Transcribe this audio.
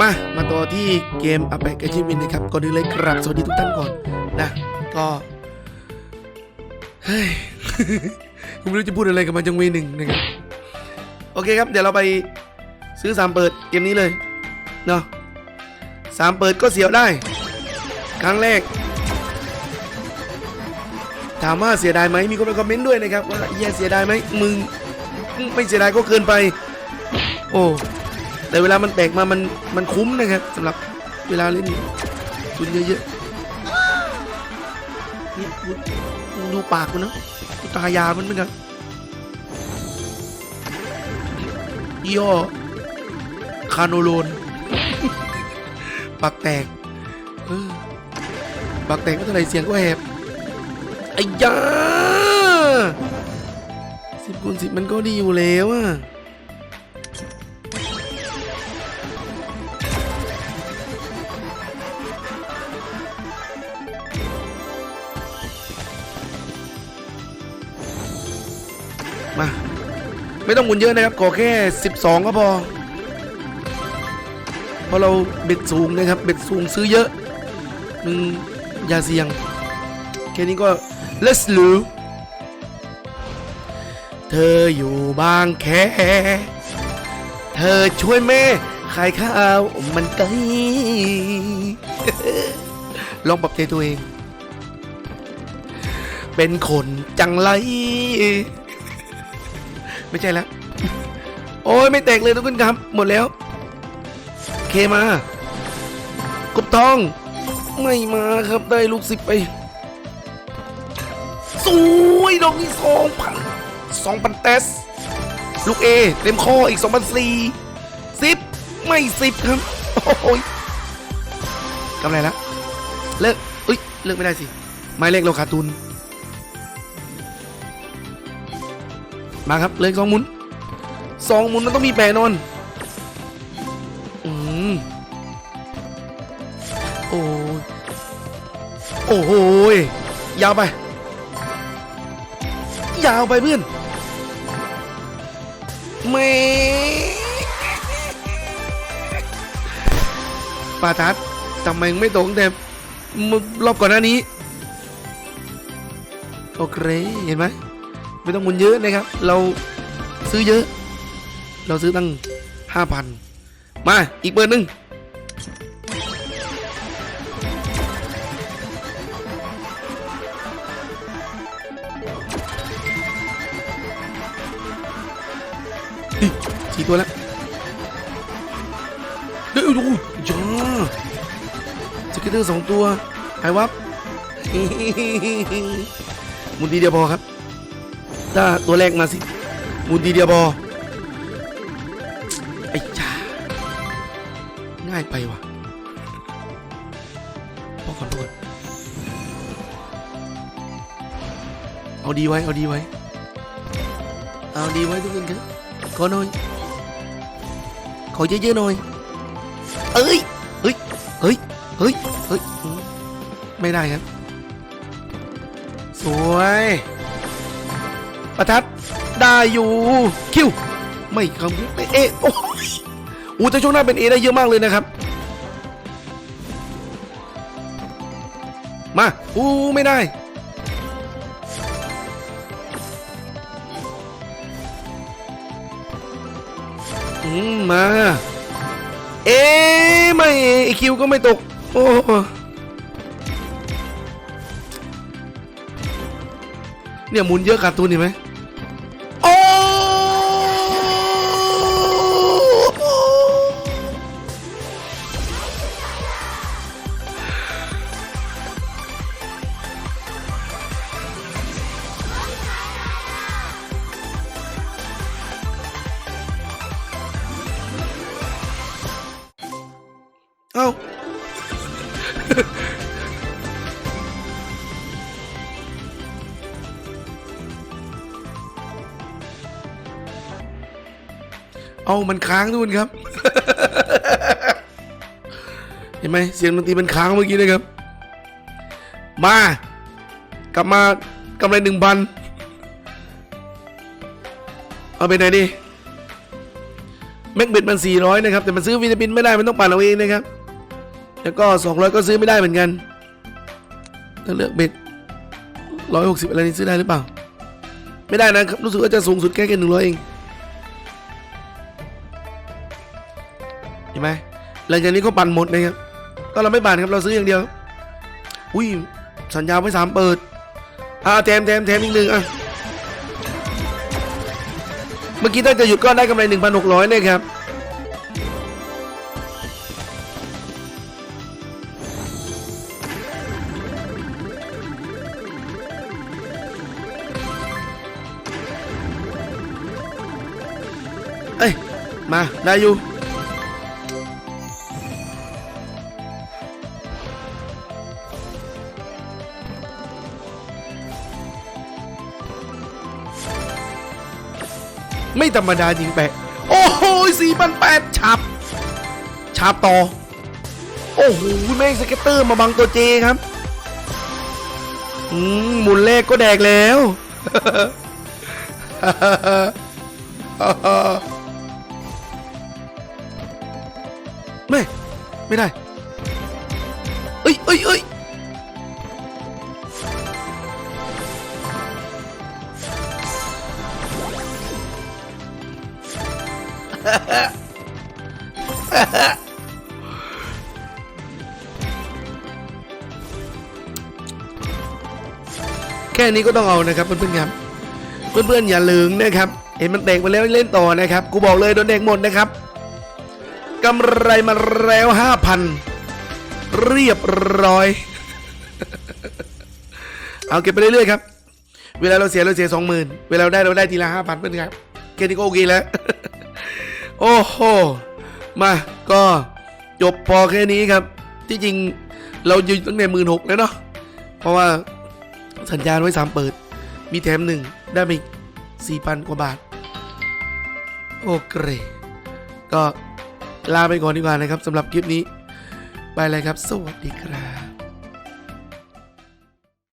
มา มาต่อที่เกมอ p ป c ก c h i e v e m e n t นะครับ ก่อนอื่นเลยกราบสวัสดีทุกท่านก่อนนะ ก็ เฮ้ยผมไม่รู้จะพูดอะไรกับมันจังเวหนึ่งนะครับ โอเคครับ เดี๋ยวเราไปซื้อสามเปิดเกมนี้เลย เนาะสามเปิดก็เสียวได้ ครั้งแรก ถามว่าเสียดายไหมมีคนมาคอมเมนต์ด้วยนะครับว่าเฮียเสียดายไหมมึง ไม่เสียดายก็เกินไป โอ้ แต่เวลามันแตกมามันมันคุ้มนะครับสำหรับเวลาเล่นทุนเยอะๆนี่ดูดูปากมันนะตายามันเหมือนกันย่อคาโนโลนปากแตกปากแตกก็เท่าไรเสียงก็แหบไอ้ยาสิบคูณสิบมันก็ดีอยู่แล้วอะ มา ไม่ต้องหมุนเยอะนะครับขอแค่ 12 ก็พอ เพราะเราเบ็ดสูงนะครับ เบ็ดสูงซื้อเยอะมึงอย่าเสี่ยง แค่นี้ก็ let's do เธออยู่บางแค เธอช่วยแม่ขายข้าวมันไกลลองปรับใจตัวเอง เป็นคนจังไร ไม่ใช่แล้ว โอ้ยไม่แตกเลยทุกคนครับ หมดแล้ว เคมากบทอง ไม่มาครับได้ลูกสิบไปสวยดอกนี้สองพันสองพันเตส ลูกเอเต็มข้ออีกสองพันสี่สิบไม่สิบครับ โอ้ยกำไรละเลิกอุ้ย เลิกไม่ได้สิ ไม้เลขเราขาดทุน มาครับเลยสองหมุนสองหมุนมันต้องมีแปรนอนอืมโอ้ยโอ้โหยยาวไป ยาวไปเพื่อนเมปาทัดทำไมไม่ตรงแต่มึงรอบก่อนหน้านี้ โอเค เห็นไหม ไม่ต้องมุนเยอะนะครับ เราซื้อเยอะ เราซื้อตั้งห้าพันมาอีกเบอร์หนึ่งสี่ตัวแล้วเดี๋ยวดูจ้าสเก็ตเตอร์สองตัวหายวับมุนทีเดียวพอครับ ถ้าตัวแรกมาสิมุนทีเดียวพอไอ้จ้าง่ายไปว่ะพ่อนพอก่อนเอาดีไว้ เอาดีไว้ เอาดีไว้ทุกคนครับขอหน่อย ขอเยอะๆหน่อย เอ้ย เฮ้ย เฮ้ย เฮ้ย เฮ้ย ไม่ได้ครับ สวย ประทัดได้อยู่คิวไม่คำเอเอโอ้ยอู้แต่ช่วงหน้าเป็นเอได้เยอะมากเลยนะครับ มาอู้ไม่ได้ อืมมา เอ๊ไม่ไอคิวก็ไม่ตก โอ้เนี่ยหมุนเยอะขาดทุนเห็นไหม เอ้าเอามันค้างทุกคนครับ เห็นไหมเสียงดนตรีมันค้างเมื่อกี้นะครับ มา กลับมากำไรหนึ่งพันเอาไปไหนดิแม็กเบ็ดมัน400นะครับ แต่มันซื้อวิตามินไม่ได้ มันต้องปั่นเอาเองนะครับ แล้วก็ 200 ก็ซื้อไม่ได้เหมือนกัน ถ้าเลือกเบ็ด160 อะไรนี่ซื้อได้หรือเปล่า ไม่ได้นะครับ รู้สึกว่าจะสูงสุดแค่แค่100เองเห็นไหมหลังจากนี้ก็ปั่นหมดนะครับ ก็เราไม่ปั่นครับ เราซื้ออย่างเดียว อุ้ย สัญญาไว้สามเปิด อ่าแถมแถมแถมอีกหนึ่งอะ เมื่อกี้ถ้าจะหยุดก็ได้กำไร1,600นะครับ อ้ย มา ได้อยู่ ไม่ธรรมดาจริงแปะ โอ้โหสี่พันแปดฉับฉับต่อ โอ้โห แม่งสเก็ตเตอร์มาบังตัวเจครับ อืมหมุนเลขก็แดกแล้ว ไม่ ไม่ได้ เอ้ยเอ้ยเอ้ยแค่นี้ก็ต้องเอานะครับเพื่อนๆครับ เพื่อนๆอย่าลืมนะครับ เห็นมันแตกไปแล้วเล่นต่อนะครับ กูบอกเลยโดนแดกหมดนะครับ กำไรมาแล้วห้าพันเรียบร้อย เอาเก็บไปเรื่อยๆครับ เวลาเราเสียเราเสียสองหมื่นเวลาเราได้เราได้ทีละห้าพันเพื่อนครับแค่นี้ก็โอเคแล้ว โอ้โห มาก็จบพอแค่นี้ครับ ที่จริงเราอยู่ตั้งแต่หมื่นหกแล้วเนาะ เพราะว่าสัญญาไว้สามเปิด มีแถมหนึ่งได้ไปสี่พันกว่าบาท โอเค ก็ ลาไปก่อนดีกว่านะครับสำหรับคลิปนี้ ไปเลยครับ สวัสดีครับ